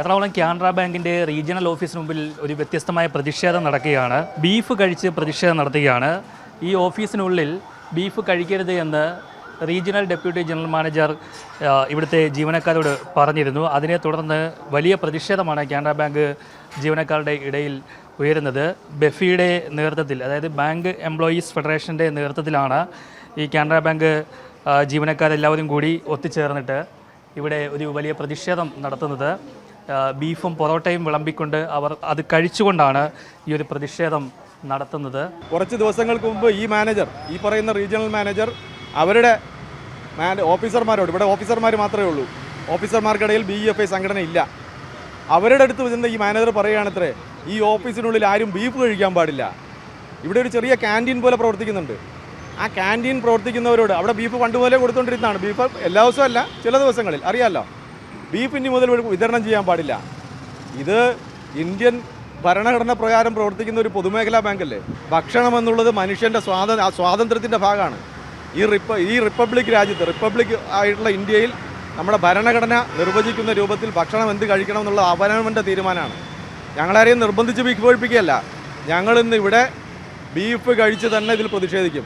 എറണാകുളം കാനറ ബാങ്കിന്റെ റീജിയണൽ ഓഫീസിന് മുമ്പിൽ ഒരു വ്യത്യസ്തമായ പ്രതിഷേധം നടക്കുകയാണ്. ബീഫ് കഴിച്ച് പ്രതിഷേധം നടത്തുകയാണ്. ഈ ഓഫീസിനുള്ളിൽ ബീഫ് കഴിക്കരുത് എന്ന് റീജിയണൽ ഡെപ്യൂട്ടി ജനറൽ മാനേജർ ഇവിടുത്തെ ജീവനക്കാരോട് പറഞ്ഞിരുന്നു. അതിനെ തുടർന്ന് വലിയ പ്രതിഷേധമാണ് കാനറ ബാങ്ക് ജീവനക്കാരുടെ ഇടയിൽ ഉയരുന്നത്. ബെഫിയുടെ നേതൃത്വത്തിൽ അതായത് ബാങ്ക് എംപ്ലോയീസ് ഫെഡറേഷന്റെ നേതൃത്വത്തിലാണ് ഈ കാനറ ബാങ്ക് ജീവനക്കാരെല്ലാവരും കൂടി ഒത്തുചേർന്നിട്ട് ഇവിടെ ഒരു വലിയ പ്രതിഷേധം നടത്തുന്നത്. ബീഫും പൊറോട്ടയും വിളമ്പിക്കൊണ്ട് അവർ അത് കഴിച്ചുകൊണ്ടാണ് ഈ ഒരു പ്രതിഷേധം നടത്തുന്നത്. കുറച്ച് ദിവസങ്ങൾക്ക് മുമ്പ് ഈ മാനേജർ ഈ പറയുന്ന റീജിയണൽ മാനേജർ അവരുടെ ഓഫീസർമാരോട് ഇവിടെ ഓഫീസർമാർ മാത്രമേ ഉള്ളൂ. ഓഫീസർമാർക്കിടയിൽ ബി എഫ് ഐ സംഘടന ഇല്ല. അവരുടെ അടുത്ത് ചെന്ന് ഈ മാനേജർ പറയുകയാണത്രേ ഈ ഓഫീസിനുള്ളിൽ ആരും ബീഫ് കഴിക്കാൻ പാടില്ല. ഇവിടെ ഒരു ചെറിയ ക്യാന്റീൻ പോലെ പ്രവർത്തിക്കുന്നുണ്ട്. ആ ക്യാന്റീൻ പ്രവർത്തിക്കുന്നവരോട് അവിടെ ബീഫ് പണ്ട് മുതലേ കൊടുത്തുകൊണ്ടിരുന്നതാണ് ബീഫ് എല്ലാ ദിവസവും അല്ല ചില ദിവസങ്ങളിൽ. അറിയാമല്ലോ ബീഫ് ഇനി മുതൽ വിതരണം ചെയ്യാൻ പാടില്ല. ഇത് ഇന്ത്യൻ ഭരണഘടന പ്രകാരം പ്രവർത്തിക്കുന്ന ഒരു പൊതുമേഖലാ ബാങ്കല്ലേ? ഭക്ഷണം എന്നുള്ളത് മനുഷ്യന്റെ സ്വാത സ്വാതന്ത്ര്യത്തിന്റെ ഭാഗമാണ്. ഈ റിപ്പ ഈ റിപ്പബ്ലിക് രാജ്യത്ത് റിപ്പബ്ലിക് ആയിട്ടുള്ള ഇന്ത്യയിൽ നമ്മുടെ ഭരണഘടന നിർവചിക്കുന്ന രൂപത്തിൽ ഭക്ഷണം എന്ത് കഴിക്കണം എന്നുള്ള അവനവന്റെ തീരുമാനമാണ്. ഞങ്ങളാരെയും നിർബന്ധിച്ച് ബീഫ് ഞങ്ങളിന്ന് ഇവിടെ ബീഫ് കഴിച്ച് തന്നെ ഇതിൽ പ്രതിഷേധിക്കും.